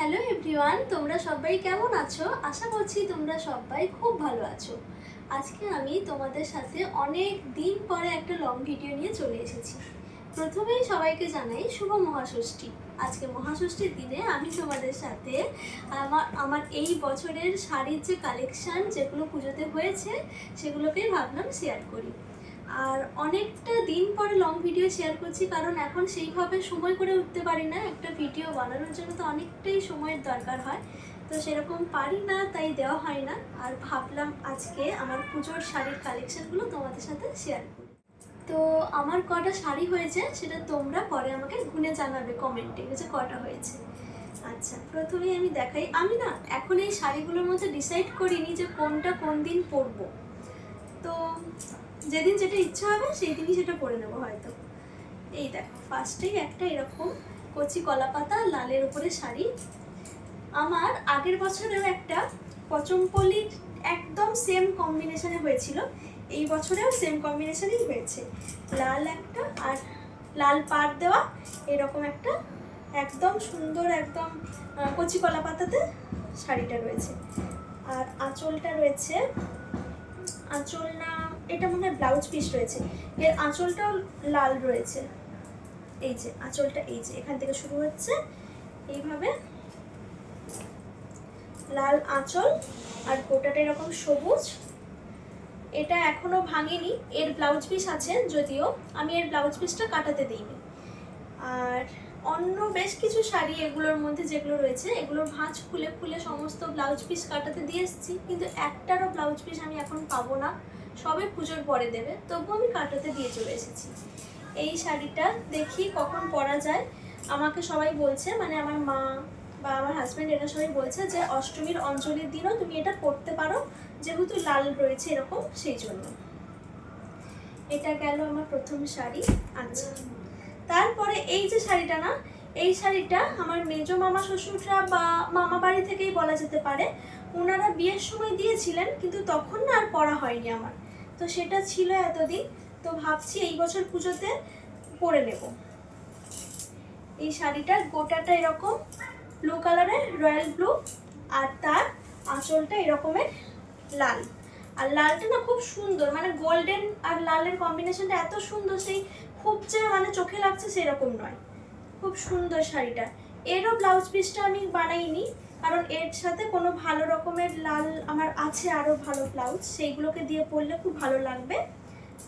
Hello everyone তোমরা সবাই কেমন আছো? আশা করছি তোমরা সবাই খুব ভালো আছো। আজকে আমি তোমাদের সাথে অনেক দিন পরে একটা লং ভিডিও নিয়ে চলে এসেছি। প্রথমেই সবাইকে জানাই শুভ মহাষষ্ঠী। আজকে মহাষষ্ঠীর দিনে আমি তোমাদের সাথে আমার আমার এই বছরের শাড়ির যে কালেকশন যেগুলো পুজোতে হয়েছে, সেগুলোকেই ভাবলাম শেয়ার করি। আর অনেকটা দিন পরে লং ভিডিও শেয়ার করছি, কারণ এখন সেইভাবে সময় করে উঠতে পারি না। একটা ভিডিও বানানোর জন্য তো অনেকটাই সময়ের দরকার হয়। তো সেরকম পারি না, তাই দেওয়া হয় না। আর ভাবলাম আজকে আমার পুজোর শাড়ির কালেকশানগুলো তোমাদের সাথে শেয়ার করি। তো আমার কটা শাড়ি হয়েছে, সেটা তোমরা পরে আমাকে গুনে জানাবে কমেন্টে যে কটা হয়েছে। আচ্ছা প্রথমেই আমি দেখাই। আমি না এখন এই শাড়িগুলোর মধ্যে ডিসাইড করিনি যে কোনটা কোন দিন পরবো। তো যেদিন যেটা ইচ্ছা হবে সেই দিনই সেটা পরে নেব হয়তো। এই দেখো ফার্স্টেই একটা এরকম কচি কলা পাতা লালের উপরে শাড়ি। আমার আগের বছরেও একটা পচমপল্লির একদম সেম কম্বিনেশনে হয়েছিল। এই বছরেও সেম কম্বিনেশনেই হয়েছে। লাল একটা আর লাল পাড় দেওয়া এরকম একটা একদম সুন্দর একদম কচি কলা পাতাতে শাড়িটা রয়েছে। আর আঁচলটা রয়েছে, আঁচল এটা মনে হয় ব্লাউজ পিস রয়েছে। এর আঁচলটাও লাল রয়েছে। এই যে, আঁচলটা এই যে, এখান থেকে শুরু হচ্ছে। এইভাবে লাল আঁচল আর গোটাটা এরকম সবুজ। এটা এখনও ভাঙেনি। এর ব্লাউজ পিস আছে যদিও। আমি এর ব্লাউজ পিসটা কাটাতে দিইনি। আর অন্য বেশ কিছু শাড়ি এগুলোর মধ্যে যেগুলো রয়েছে, এগুলোর ভাঁজ খুলে খুলে সমস্ত ব্লাউজ পিস কাটাতে দিয়ে এসেছি। কিন্তু একটারও ব্লাউজ পিস আমি এখন পাবো না। সবে পুজোর পরে দেবে তবু আমি কাটাতে দিয়ে চলে এসেছি। এই শাড়িটা দেখি কখন পরা যায়। আমাকে সবাই বলছে মানে আমার মা বা আমার হাজব্যান্ড এরা সবাই বলছে যে, অষ্টমীর অঞ্জলির দিনও তুমি এটা পরতে পারো, যেহেতু লাল রয়েছে এরকম, সেই জন্য। এটা গেল আমার প্রথম শাড়ি। আচ্ছা তারপরে এই যে শাড়িটা না, এই শাড়িটা আমার মেজো মামা শ্বশুররা বা মামা বাড়ি থেকেই বলা যেতে পারে। ওনারা বিয়ের সময় দিয়েছিলেন, কিন্তু তখন না আর পরা হয়নি আমার। তো সেটা ছিল এতদিন। তো ভাবছি এই বছর পুজোতে পরে নেব। এই শাড়িটার গোটাটা এরকম ব্লু কালারের রয়্যাল ব্লু আর তার আঁচলটা এরকমের লাল। আর লালটা না খুব সুন্দর মানে গোল্ডেন আর লালের কম্বিনেশনটা এত সুন্দর, সেই খুব যে মানে চোখে লাগছে সেরকম নয়। খুব সুন্দর শাড়িটা। এরও ব্লাউজ পিসটা আমি বানাইনি। কারণ এর সাথে কোনো ভালো রকমের লাল আমার আছে আরও ভালো ব্লাউজ সেইগুলোকে দিয়ে পরলে খুব ভালো লাগবে।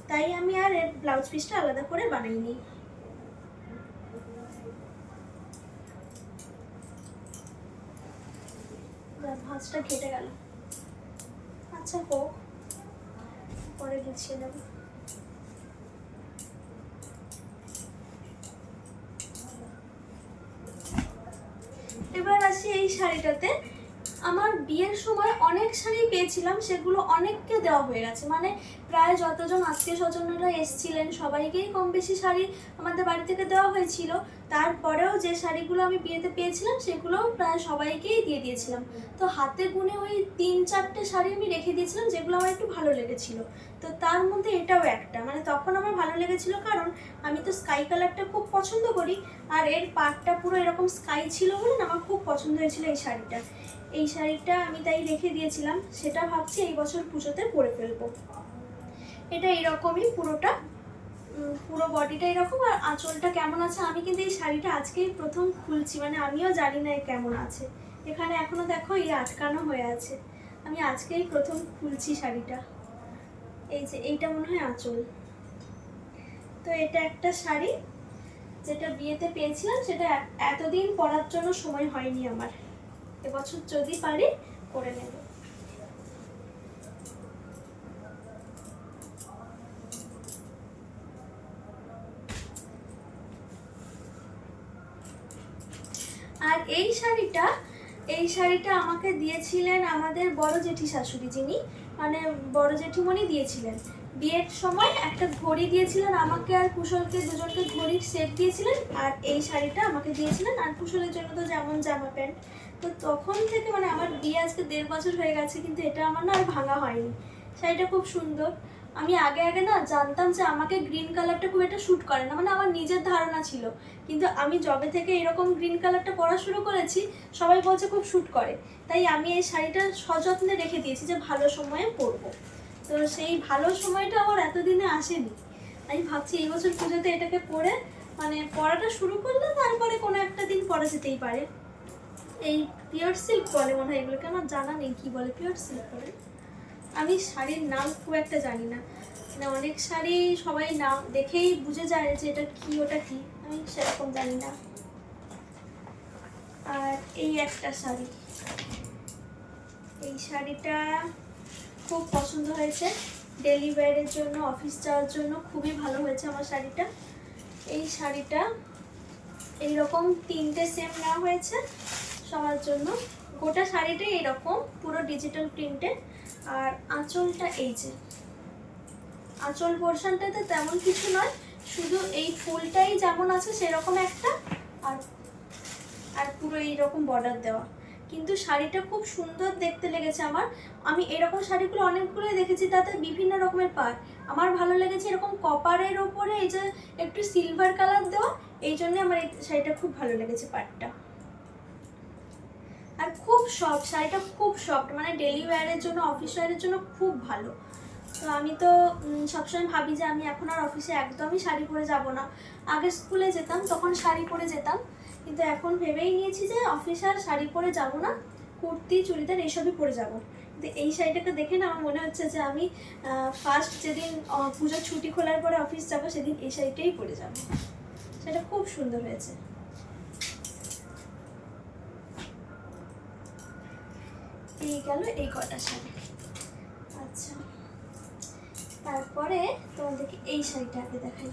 তাই আমি আর এর ব্লাউজ পিসটা আলাদা করে বানাইনি। ভাঁজটা ঘেটে গেল। আচ্ছা হোক, পরে গুছিয়ে নেব। আসি এই শাড়িটাতে। আমার বিয়ের সময় অনেক শাড়ি পেয়েছিলাম, সেগুলো অনেককে দেওয়া হয়ে গেছে। মানে প্রায় যতজন আত্মীয় স্বজনরা এসছিলেন, সবাইকেই কম বেশি শাড়ি আমাদের বাড়ি থেকে দেওয়া হয়েছিল। তারপরেও যে শাড়িগুলো আমি বিয়েতে পেয়েছিলাম সেগুলো প্রায় সবাইকেই দিয়ে দিয়েছিলাম। তো হাতে গুনে ওই তিন চারটে শাড়ি আমি রেখে দিয়েছিলাম, যেগুলো আমার একটু ভালো লেগেছিল। তো তার মধ্যে এটাও একটা। মানে তখন আমার ভালো লেগেছিল কারণ আমি তো স্কাই কালারটা খুব পছন্দ করি, আর এর পাটটা পুরো এরকম স্কাই ছিল বলে আমার খুব পছন্দ হয়েছিল এই শাড়িটা। এই শাড়িটা আমি তাই রেখে দিয়েছিলাম, সেটা ভাবছি এই বছর পুজোতে পরে ফেলব। এটা এরকমই পুরোটা পুরো বডিটা এরকম আর আঁচলটা কেমন আছে? আমি কিন্তু এই শাড়িটা আজকেই প্রথম খুলছি মানে আমিও জানি না কেমন আছে। এখানে এখনও দেখো এই আটকানো হয়ে আছে। আমি আজকেই প্রথম খুলছি শাড়িটা। এই যে, এইটা মনে হয় আঁচল। তো এটা একটা শাড়ি, যেটা বিয়েতে পেয়েছিলাম, সেটা এতদিন পরার জন্য সময় হয়নি আমার। এবছর যদি পারি, করে নেব আর এই শাড়িটা, এই শাড়িটা আমাকে দিয়েছিলেন আমাদের বড় জেঠি শাশুড়ি যিনি মানে বড় জেঠিমণি দিয়েছিলেন। বিয়ের সময় একটা ঘড়ি দিয়েছিলেন আমাকে আর কুশলকে, দুজনকে ঘড়ির সেট দিয়েছিলেন, আর এই শাড়িটা আমাকে দিয়েছিলেন আর কুশলের জন্য তো যেমন জামা প্যান্ট। তো তখন থেকে মানে আমার বিয়ে আজকে দেড় বছর হয়ে গেছে, কিন্তু এটা আমার না আর ভাঙা হয়নি। শাড়িটা খুব সুন্দর। আমি আগে আগে না জানতাম যে আমাকে গ্রিন কালারটা খুব একটা শ্যুট করে না মানে আমার নিজের ধারণা ছিল। কিন্তু আমি জবে থেকে এরকম গ্রিন কালারটা পরা শুরু করেছি, সবাই বলছে খুব শ্যুট করে। তাই আমি এই শাড়িটা সযত্নে রেখে দিয়েছি যে ভালো সময়ে পরবো। তো সেই ভালো সময়টা আমার এতদিনে আসেনি। আমি ভাবছি এই বছর পুজোতে এটাকে পরে মানে পড়াটা শুরু করলে তারপরে কোনো একটা দিন পরা যেতেই পারে। এই পিওর সিল্ক বলে মনে হয়, এগুলোকে আমার জানা নেই কি বলে পিওর সিল্ক বলে। আমি শাড়ির নাম খুব একটা জানি না। মানে অনেক শাড়ি সবাই নাম দেখেই বুঝে যায় যে এটা কি, ওটা কি। আমি সেরকম জানি না। আর এই একটা শাড়ি। এই শাড়িটা খুব পছন্দ হয়েছে। ডেলি ওয়্যারের জন্য, অফিস যাওয়ার জন্য খুবই ভালো হয়েছে আমার শাড়িটা। এই শাড়িটা এইরকম তিনটে সেম নেওয়া হয়েছে সবার জন্য। গোটা শাড়িটাই এইরকম পুরো ডিজিটাল প্রিন্টে আর আঁচলটা এই যে। আঁচল পোর্শনটাতে তেমন কিছু নয়, শুধু এই ফুলটাই যেমন আছে সেরকম একটা, আর আর পুরো এইরকম বর্ডার দেওয়া। কিন্তু শাড়িটা খুব সুন্দর দেখতে লেগেছে আমার। আমি এরকম শাড়িগুলো অনেকগুলোই দেখেছি, তাতে বিভিন্ন রকমের পার আমার ভালো লেগেছে এরকম কপারের ওপরে এই যে একটু সিলভার কালার দেওয়া, এই জন্য আমার এই শাড়িটা খুব ভালো লেগেছে পাটটা আর খুব সফট শাড়িটা খুব সফট মানে ডেলি ওয়্যারের জন্য অফিস ওয়্যারের জন্য খুব ভালো। তো আমি তো সবসময় ভাবি যে আমি এখন আর অফিসে একদমই শাড়ি পরে যাব না। আগে স্কুলে যেতাম, তখন শাড়ি পরে যেতাম। কিন্তু এখন ভেবেই নিয়েছি যে অফিসে আর শাড়ি পরে যাব না, কুর্তি, চুড়িদার এইসবই পরে যাব। কিন্তু এই শাড়িটাকে দেখে না আমার মনে হচ্ছে যে আমি ফার্স্ট যেদিন পুজোর ছুটি খোলার পরে অফিস যাব, সেদিন এই শাড়িটাই পরে যাব। সেটা খুব সুন্দর হয়েছে। এই গেল এই কটা শাড়ি। আচ্ছা। তারপরে তোমাদেরকে এই শাড়িটা আগে দেখাই।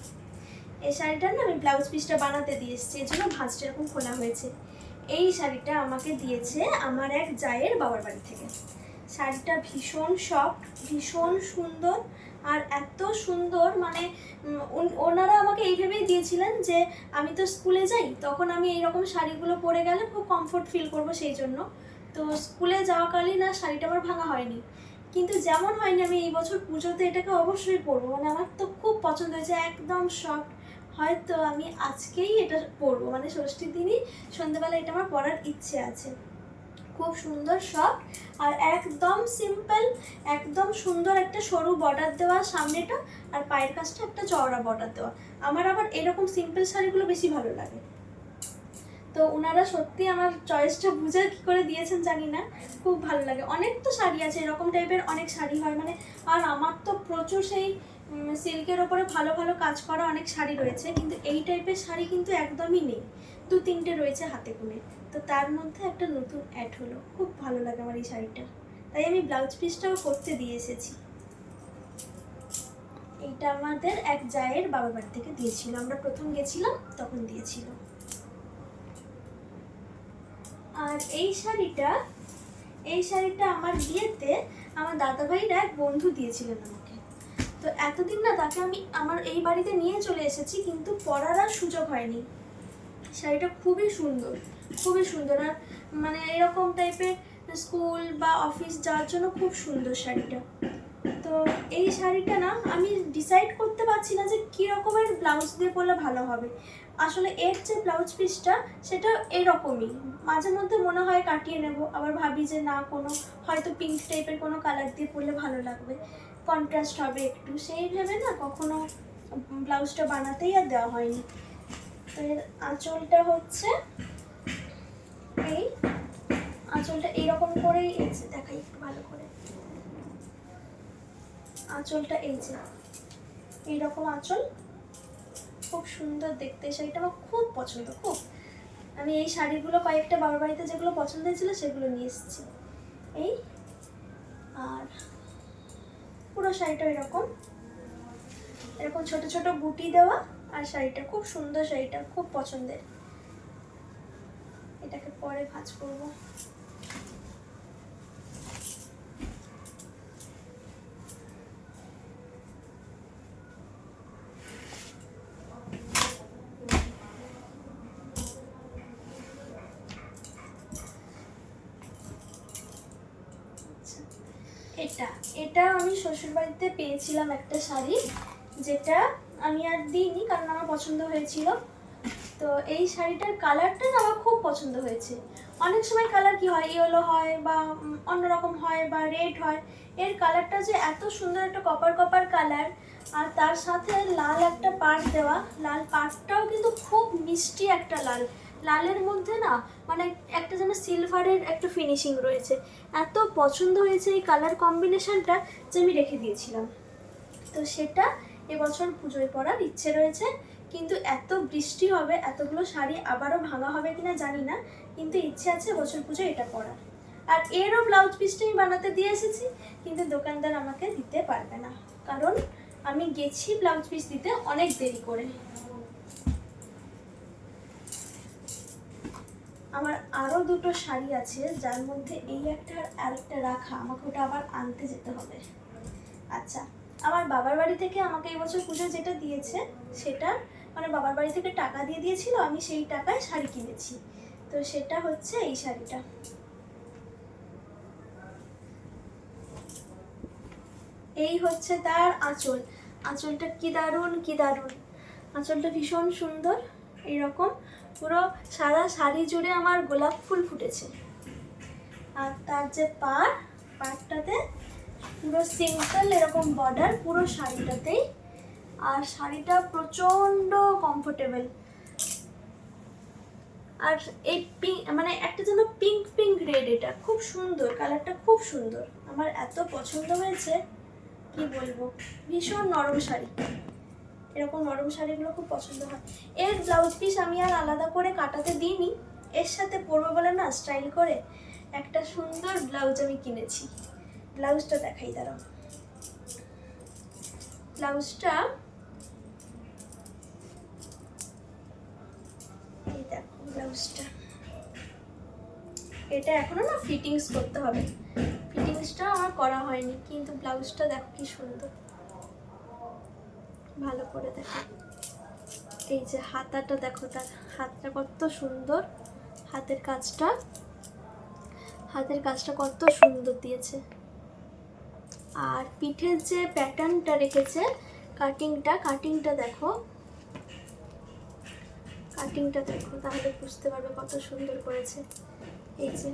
এই শাড়িটার না আমি ব্লাউজ পিসটা বানাতে দিয়ে এসেছি, এই জন্য ভাঁজটা এরকম খোলা হয়েছে। এই শাড়িটা আমাকে দিয়েছে আমার এক জায়ের বাবার বাড়ি থেকে। শাড়িটা ভীষণ সফট, ভীষণ সুন্দর, আর এত সুন্দর মানে ওনারা আমাকে এই ভেবেই দিয়েছিলেন যে আমি তো স্কুলে যাই, তখন আমি এইরকম শাড়িগুলো পরে গেলে খুব কমফোর্ট ফিল করব সেই জন্য। তো স্কুলে যাওয়াকালীন আর শাড়িটা আমার ভাঙা হয়নি। কিন্তু যেমন হয়নি আমি এই বছর পুজোতে এটাকে অবশ্যই পরবো। মানে আমার তো খুব পছন্দ হয়েছে, একদম সফট হয়তো আমি আজকেই এটা পরবো। মানে ষষ্ঠীর দিনই সন্ধ্যেবেলা এটা আমার পরার ইচ্ছে আছে। খুব সুন্দর সফট আর একদম সিম্পল একদম সুন্দর একটা সরু বর্ডার দেওয়া সামনেটা আর পায়ের কাছটা একটা চওড়া বর্ডার দেওয়া। আমার আবার এরকম সিম্পল শাড়িগুলো বেশি ভালো লাগে। তো ওনারা সত্যি আমার চয়েসটা বুঝে কি করে দিয়েছেন জানি না। খুব ভালো লাগে। অনেক তো শাড়ি আছে, এরকম টাইপের অনেক শাড়ি হয়। মানে আর আমার তো প্রচুর সেই সিল্কের ওপরে ভালো ভালো কাজ করা অনেক শাড়ি রয়েছে, কিন্তু এই টাইপের শাড়ি কিন্তু একদমই নেই। দু, তিনটে রয়েছে হাতে গুনে। তো তার মধ্যে একটা নতুন অ্যাড হলো। খুব ভালো লাগে আমার এই শাড়িটা। তাই আমি ব্লাউজ পিসটাও করতে দিয়ে এসেছি। এইটা আমাদের এক জায়ের বাবা বাড়ি থেকে দিয়েছিল। আমরা প্রথম গেছিলাম, তখন দিয়েছিল। আর এই শাড়িটা এই শাড়িটা আমার বিয়েতে আমার দাদাভাইরা এক বন্ধু দিয়েছিলেন আমাকে। তো এতদিন না তাকে আমি আমার এই বাড়িতে নিয়ে চলে এসেছি, কিন্তু পরার আর সুযোগ হয়নি। শাড়িটা খুবই সুন্দর খুবই সুন্দর। আর মানে এরকম টাইপের স্কুল বা অফিস যাওয়ার জন্য খুব সুন্দর শাড়িটা। তো এই শাড়িটা না আমি ডিসাইড করতে পারছি না যে কী রকমের ব্লাউজ দিয়ে পরলে ভালো হবে। আসলে এর যে ব্লাউজ পিসটা সেটা এরকমই। মাঝে মধ্যে মনে হয় কাটিয়ে নেব, আবার ভাবি যে না, কোনো, হয়তো পিঙ্ক টাইপের কোনো কালার দিয়ে পরলে ভালো লাগবে। কন্ট্রাস্ট হবে একটু। সেই ভেবে না কখনো ব্লাউজটা বানাতেই আর দেওয়া হয়নি। তো এর আঁচলটা হচ্ছে এই, আঁচলটা এইরকম করেই এই যে, দেখাই একটু ভালো করে। আঁচলটা এই যে, এইরকম আঁচল। খুব সুন্দর দেখতে। শাড়িটা আমার খুব পছন্দ, খুব। আমি এই শাড়িগুলো কয়েকটা বাবার বাড়িতে যেগুলো পছন্দ হয়েছিল সেগুলো নিয়ে এসেছি। এই, আর পুরো শাড়িটা এরকম। এরকম ছোট ছোট বুটি দেওয়া আর শাড়িটা, খুব সুন্দর শাড়িটা, খুব পছন্দের। এটাকে পরে ভাঁজ করব। এটা আমি শ্বশুরবাড়িতে পেয়েছিলাম একটা শাড়ি, যেটা আমি আর দিইনি কারণ আমার পছন্দ হয়েছিল। তো এই শাড়িটার কালারটা আমার খুব পছন্দ হয়েছে। অনেক সময় কালার কি হয়, ইয়েলো হয় বা অন্যরকম হয় বা রেড হয়, এর কালারটা যে এত সুন্দর একটা কপার কপার কালার আর তার সাথে লাল একটা পাড় দেওয়া, লাল পাটটাও কিন্তু খুব মিষ্টি একটা লাল। লালের মধ্যে না মানে একটা যেন সিলভারের একটা ফিনিশিং রয়েছে। এত পছন্দ হয়েছে এই কালার কম্বিনেশনটা যে আমি রেখে দিয়েছিলাম। তো সেটা এবছর পুজোয় পরার ইচ্ছে রয়েছে, কিন্তু এত বৃষ্টি হবে, এতগুলো শাড়ি আবারও ভাঙা হবে কিনা জানি না, কিন্তু ইচ্ছে আছে বছর পুজো এটা পরার। আর এরও ব্লাউজ পিসটা আমি বানাতে দিয়ে এসেছি, কিন্তু দোকানদার আমাকে দিতে পারবে না। কারণ আমি গেছি ব্লাউজ পিস দিতে অনেক দেরি করে। আমার আরও দুটো শাড়ি আছে, যার মধ্যে এই একটা আর আরেকটা রাখা, আমাকে ওটা আবার আনতে যেতে হবে। আচ্ছা আমার বাবার বাড়ি থেকে আমাকে এই বছর পুজো যেটা দিয়েছে, সেটা মানে বাবার বাড়ি থেকে টাকা দিয়ে দিয়েছিল, আমি সেই টাকায় শাড়ি কিনেছি। তো সেটা হচ্ছে এই শাড়িটা। এই হচ্ছে তার আঁচল। আঁচলটা কি দারুণ কি দারুণ। আঁচলটা ভীষণ সুন্দর, এইরকম। পুরো সারা শাড়ি জুড়ে আমার গোলাপ ফুল ফুটেছে। আর তার যে পাড়, পাড়টাতে পুরো সিম্পল এরকম বর্ডার পুরো শাড়িটাতেই। আর শাড়িটা প্রচণ্ড কমফোর্টেবল আর এই পিঙ্ক মানে একটা যেন পিঙ্ক পিঙ্ক রেড এটা, খুব সুন্দর কালারটা খুব সুন্দর। আমার এত পছন্দ হয়েছে, কি বলব? ভীষণ নরম শাড়ি। এরকম নরম শাড়িগুলো খুব পছন্দ হয়। এর ব্লাউজ পিস আমি আর আলাদা করে কাটাতে দিইনি। এর সাথে পরবো বলে না স্টাইল করে একটা সুন্দর ব্লাউজ আমি কিনেছি। ব্লাউজটা দেখাই, দাঁড়াও। ব্লাউজটা এই দেখো ব্লাউজটা এটা এখনও না ফিটিংস করতে হবে। ফিটিংসটা আমার করা হয়নি, কিন্তু ব্লাউজটা দেখো কি সুন্দর। ভালো করে দেখো। এই যে হাতাটা দেখো, তার হাতটা কত সুন্দর। হাতের কাজটা হাতের কাজটা কত সুন্দর দিয়েছে। আর পিঠের যে প্যাটার্নটা রেখেছে কাটিংটা কাটিংটা দেখো। কাটিংটা দেখো, তাহলে বুঝতে পারবে কত সুন্দর করেছে। এই যে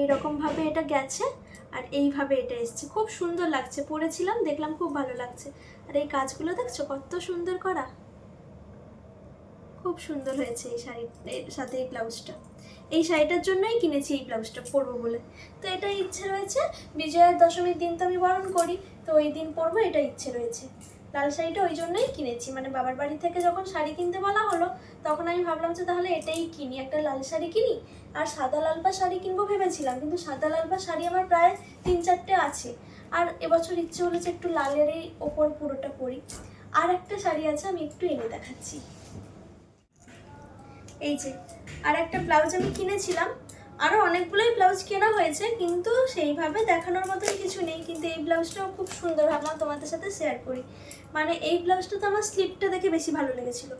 এইরকম ভাবে এটা গেছে আর এইভাবে এটা এসছে। খুব সুন্দর লাগছে পরেছিলাম দেখলাম খুব ভালো লাগছে। আর এই কাজগুলো দেখছ, কত সুন্দর করা? খুব সুন্দর হয়েছে এই শাড়ির সাথে এই ব্লাউজটা। এই শাড়িটার জন্যই কিনেছি এই ব্লাউজটা, পরবো বলে। তো এটা ইচ্ছে রয়েছে, বিজয়ার দশমীর দিন তো আমি বরণ করি, তো ওই দিন পরবো এটা ইচ্ছে রয়েছে। লাল শাড়িটা ওই জন্যই কিনেছি মানে বাবার বাড়ি থেকে যখন শাড়ি কিনতে বলা হলো তখন আমি ভাবলাম যে তাহলে এটাই কিনি, একটা লাল শাড়ি কিনি আর সাদা লালপা শাড়ি কিনবো ভেবেছিলাম, কিন্তু সাদা লালপা শাড়ি আমার প্রায় তিন চারটে আছে। আর এবছর ইচ্ছে হলো যে একটু লালেরই ওপর পুরোটা পরি। আর একটা শাড়ি আছে, আমি একটু এনে দেখাচ্ছি। এই যে, আর একটা ব্লাউজ আমি কিনেছিলাম। আরও অনেকগুলোই ব্লাউজ কেনা হয়েছে, কিন্তু সেইভাবে দেখানোর মতন কিছু নেই, কিন্তু এই ব্লাউজটাও খুব সুন্দর, ভাবলাম তোমাদের সাথে শেয়ার করি। মানে এই ব্লাউজটা তো আমার স্লিপটা দেখে বেশি ভালো লেগেছিলো।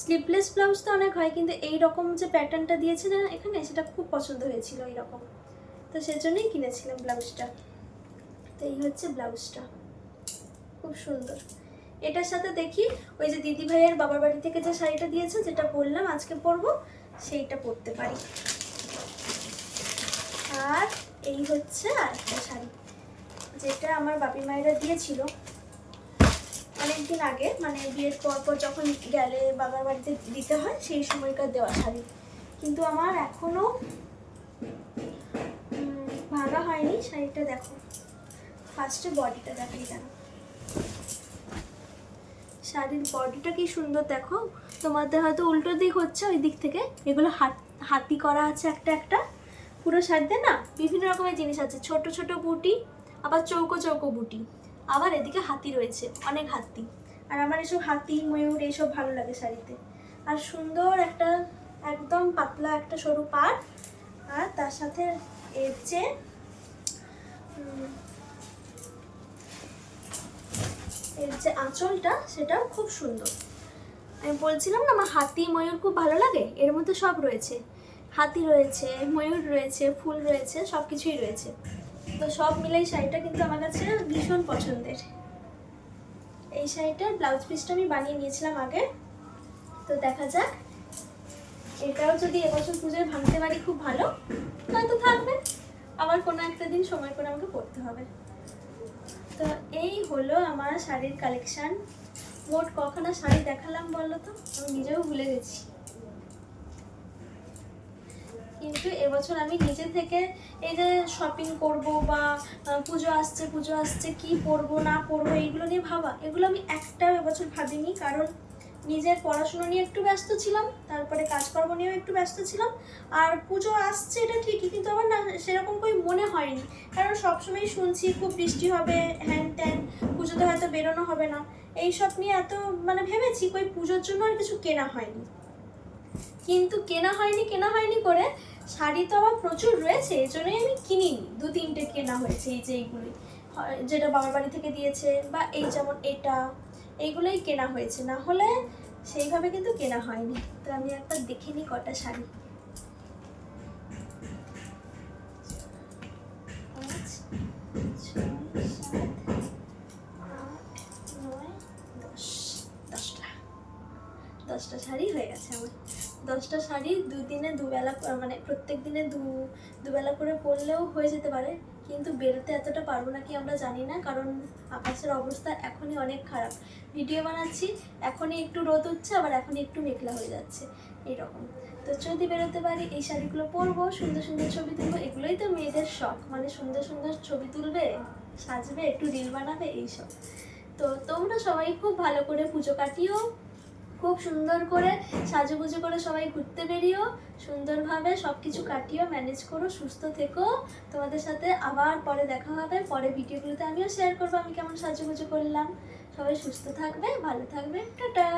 স্লিপলেস ব্লাউজ তো অনেক হয়, কিন্তু এই রকম যে প্যাটার্নটা দিয়েছে না এখানে, সেটা খুব পছন্দ হয়েছিল এই রকম তো সেজন্যই কিনেছিলাম ব্লাউজটা তো এই হচ্ছে ব্লাউজটা খুব সুন্দর। এটার সাথে দেখি, ওই যে দিদি ভাইয়ের বাবার বাড়ি থেকে যে শাড়িটা দিয়েছে, যেটা বললাম আজকে পরবো, সেইটা পরতে পারি। আর এই হচ্ছে আরেকটা শাড়ি, যেটা আমার বাপি মায়েরা দিয়েছিল। অনেকদিন আগে মানে বিয়ের পর পর যখন গেলে বাবার বাড়িতে দিতে হয় সেই সময়কার দেওয়া শাড়ি। কিন্তু আমার এখনও উম, ভাঙা হয়নি শাড়িটা দেখো। ফার্স্টে বডিটা দেখাই কেন? শাড়ির বডিটা কি সুন্দর দেখো। তোমাদের হয়তো উল্টো দিক হচ্ছে ওই দিক থেকে। এগুলো হাত হাতি করা আছে একটা একটা। পুরো শাড়িতে না বিভিন্ন রকমের জিনিস আছে। ছোট ছোট বুটি আবার চৌকো চৌকো বুটি। আবার এদিকে হাতি রয়েছে, অনেক হাতি। আর আমার এসব হাতি, ময়ূর, এইসব ভালো লাগে শাড়িতে। আর সুন্দর একটা একদম পাতলা একটা সরু পাড়। আর তার সাথে এর যে এর যে আঁচলটা, সেটাও খুব সুন্দর। আমি বলছিলাম না, আমার হাতি, ময়ূর খুব ভালো লাগে? এর মধ্যে সব রয়েছে। হাতি রয়েছে, ময়ূর রয়েছে, ফুল রয়েছে সব কিছুই রয়েছে। তো সব মিলে এই শাড়িটা কিন্তু আমার কাছে ভীষণ পছন্দের। এই শাড়িটার ব্লাউজ পিসটা আমি বানিয়ে নিয়েছিলাম আগে। তো দেখা যাক। এটাও যদি এবছর পুজোয় ভাঙতে পারি খুব ভালো। হয়তো থাকবে। আবার কোনো একটা দিন সময় করে আমাকে পড়তে হবে। তো এই হলো আমার শাড়ির কালেকশান মোট কখানা শাড়ি দেখালাম বলো তো আমি নিজেও ভুলে গেছি। কিন্তু এবছর আমি নিজে থেকে এই যে শপিং করব বা পুজো আসছে পুজো আসছে, কি পরবো, না পরবো, এইগুলো নিয়ে ভাবা, এগুলো আমি একটাও এবছর ভাবিনি। কারণ নিজের পড়াশুনো নিয়ে একটু ব্যস্ত ছিলাম, তারপরে কাজকর্ম নিয়েও একটু ব্যস্ত ছিলাম, আর পুজো আসছে এটা ঠিকই, কিন্তু আমার না সেরকম কই মনে হয়নি। কারণ সবসময় শুনছি খুব বৃষ্টি হবে, হ্যান ত্যান, পুজোতে হয়তো বেরোনো হবে না, এইসব নিয়ে এত মানে ভেবেছি কই পুজোর জন্য আর কিছু কেনা হয়নি। কিন্তু কেনা হয়নি কেনা হয়নি করে শাড়ি তো আমার প্রচুর রয়েছে এই জন্যই আমি কিনিনি। দু তিনটে কেনা হয়েছে এই যে এইগুলি যেটা বাবার বাড়ি থেকে দিয়েছে বা এই যেমন এটা, এইগুলোই কেনা হয়েছে। না হলে সেইভাবে কিন্তু কেনা হয়নি। তো আমি একবার দেখে নিই কটা শাড়ি। দশটা শাড়ি হয়ে গেছে আমার। দশটা শাড়ি দুদিনে দুবেলা মানে প্রত্যেক দিনে দু, দুবেলা করে পরলেও হয়ে যেতে পারে। কিন্তু বেরোতে এতটা পারব না কি আমরা জানি না, কারণ আকাশের অবস্থা এখনই অনেক খারাপ। ভিডিও বানাচ্ছি, এখনই একটু রোদ হচ্ছে আবার এখনই একটু মেঘলা হয়ে যাচ্ছে, এইরকম। তো যদি বেরোতে পারি, এই শাড়িগুলো পরবো, সুন্দর সুন্দর ছবি তুলবো, এগুলোই তো মেয়েদের শখ। মানে সুন্দর সুন্দর ছবি তুলবে, সাজবে, একটু রিল বানাবে, এইসব। তো তোমরা সবাই খুব ভালো করে পুজো কাটিও। খুব সুন্দর করে সাজুগুজু করে সবাই ঘুরতে বেরিও, সুন্দরভাবে সব কিছু কাটিও ম্যানেজ করো, সুস্থ থেকো। তোমাদের সাথে আবার পরে দেখা হবে, পরে ভিডিওগুলোতে আমিও শেয়ার করব আমি কেমন সাজুগুজু করলাম। সবাই সুস্থ থাকবে, ভালো থাকবে, টাটা!